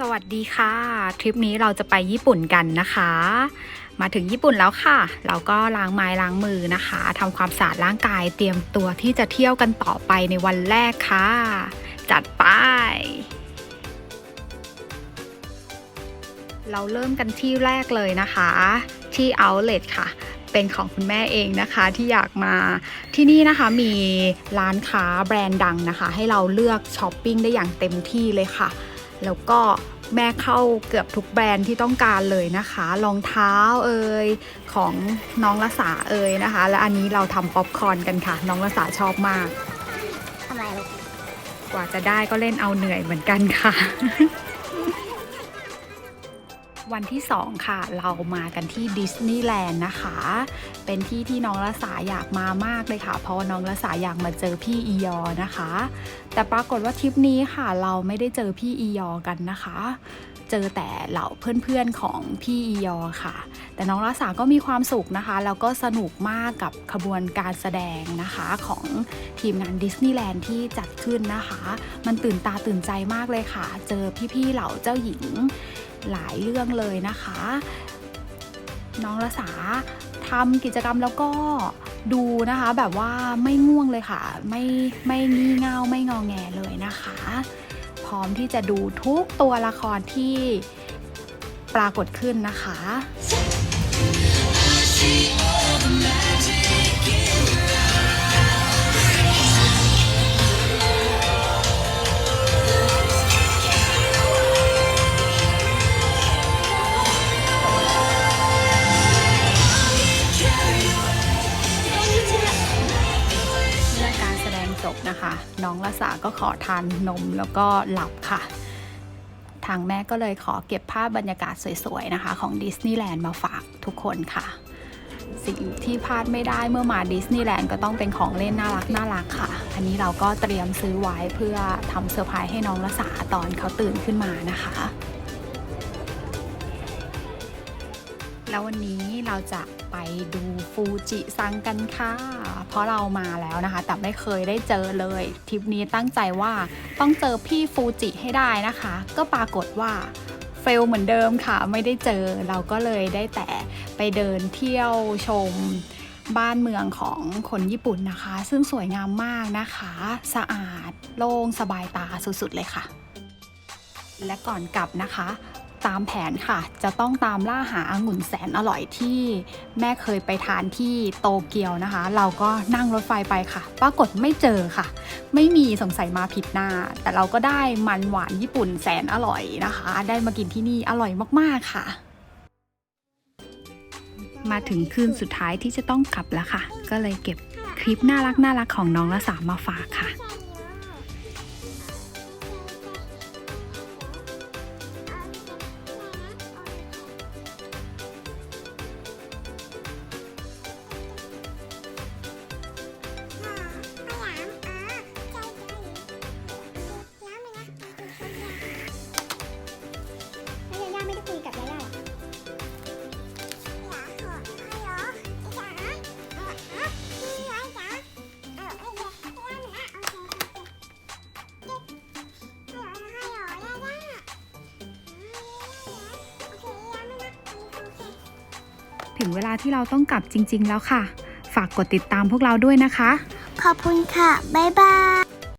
สวัสดีค่ะ ทริปนี้เราจะไปญี่ปุ่นกันนะคะ มาถึงญี่ปุ่นแล้วค่ะ เราก็ล้างไม้ล้างมือนะคะทำความสะอาดร่างกายเตรียมตัวที่จะเที่ยวกันต่อไปในวันแรกค่ะ จัดไปเราเริ่มกันที่แรกเลยนะคะ ที่ Outlet ค่ะ เป็นของคุณแม่เองนะคะที่อยากมาที่นี่นะคะมีร้านค้าแบรนด์ดังนะคะ ให้เราเลือกช้อปปิ้งได้อย่างเต็มที่เลยค่ะ แล้วก็แม่เข้าเกือบทุกแบรนด์ที่ต้องการเลยนะคะรองเท้าเอ่ยของน้องละสาเอ่ยนะคะ และอันนี้เราทำป๊อปคอร์นกันค่ะ น้องละสาชอบมากทำไรลูกกว่าจะได้ก็เล่นเอาเหนื่อยเหมือนกันค่ะ วันที่ 2 ค่ะ เรามากันที่ดิสนีย์แลนด์นะคะ เป็นที่ที่น้องละสาอยากมามากเลยค่ะ เพราะว่าน้องละสาอยากมาเจอพี่อียอนะคะ แต่ปรากฏว่าทริปนี้ค่ะ เราไม่ได้เจอพี่อียอกันนะคะ เจอแต่เหล่าเพื่อนๆของพี่อียอค่ะ แต่น้องละสาก็มีความสุขนะคะ แล้วก็สนุกมากกับขบวนการแสดงนะคะของทีมงานดิสนีย์แลนด์ที่จัดขึ้นนะคะ มันตื่นตาตื่นใจมากเลยค่ะ เจอพี่ๆเหล่าเจ้าหญิง หลายเรื่องเลยนะคะ น้องละสาทำกิจกรรมแล้วก็ดูนะคะแบบว่าไม่ง่วงเลยค่ะ ไม่ไม่งี่เง่าไม่งองแงเลยนะคะ พร้อมที่จะดูทุกตัวละครที่ปรากฏขึ้นนะคะ จบนะคะ น้องละสาก็ขอทานนมแล้วก็หลับค่ะ ทางแม่ก็เลยขอเก็บภาพบรรยากาศสวยๆนะคะ ของดิสนีย์แลนด์มาฝากทุกคนค่ะ สิ่งที่พลาดไม่ได้เมื่อมาดิสนีย์แลนด์ก็ต้องเป็นของเล่นน่ารักน่ารักค่ะ อันนี้เราก็เตรียมซื้อไว้เพื่อทำเซอร์ไพรส์ให้น้องละสาตอนเขาตื่นขึ้นมานะคะ แล้ววันนี้เราจะไปดูฟูจิซังกันค่ะ เพราะเรามาแล้วนะคะ แต่ไม่เคยได้เจอเลยทริปนี้ตั้งใจว่าต้องเจอพี่ฟูจิให้ได้นะคะ ก็ปรากฏว่าเฟลเหมือนเดิมค่ะ ไม่ได้เจอเราก็เลยได้แต่ไปเดินเที่ยวชมบ้านเมืองของคนญี่ปุ่นนะคะ ซึ่งสวยงามมากนะคะ สะอาดโล่งสบายตาสุดๆเลยค่ะ และก่อนกลับนะคะ ตามแผนค่ะ จะต้องตามล่าหาองุ่นแสนอร่อยที่แม่เคยไปทานที่โตเกียวนะคะ เราก็นั่งรถไฟไปค่ะ ปรากฏไม่เจอค่ะ ไม่มีสงสัยมาผิดหน้า แต่เราก็ได้มันหวานญี่ปุ่นแสนอร่อยนะคะ ได้มากินที่นี่อร่อยมากๆค่ะ มาถึงคืนสุดท้ายที่จะต้องกลับแล้วค่ะ ก็เลยเก็บคลิปน่ารักน่ารักของน้องละสามมาฝากค่ะ ถึงเวลาที่เราต้องกลับจริง ๆ แล้วค่ะ ฝากกดติดตามพวกเราด้วยนะคะ ขอบคุณค่ะ บ๊ายบาย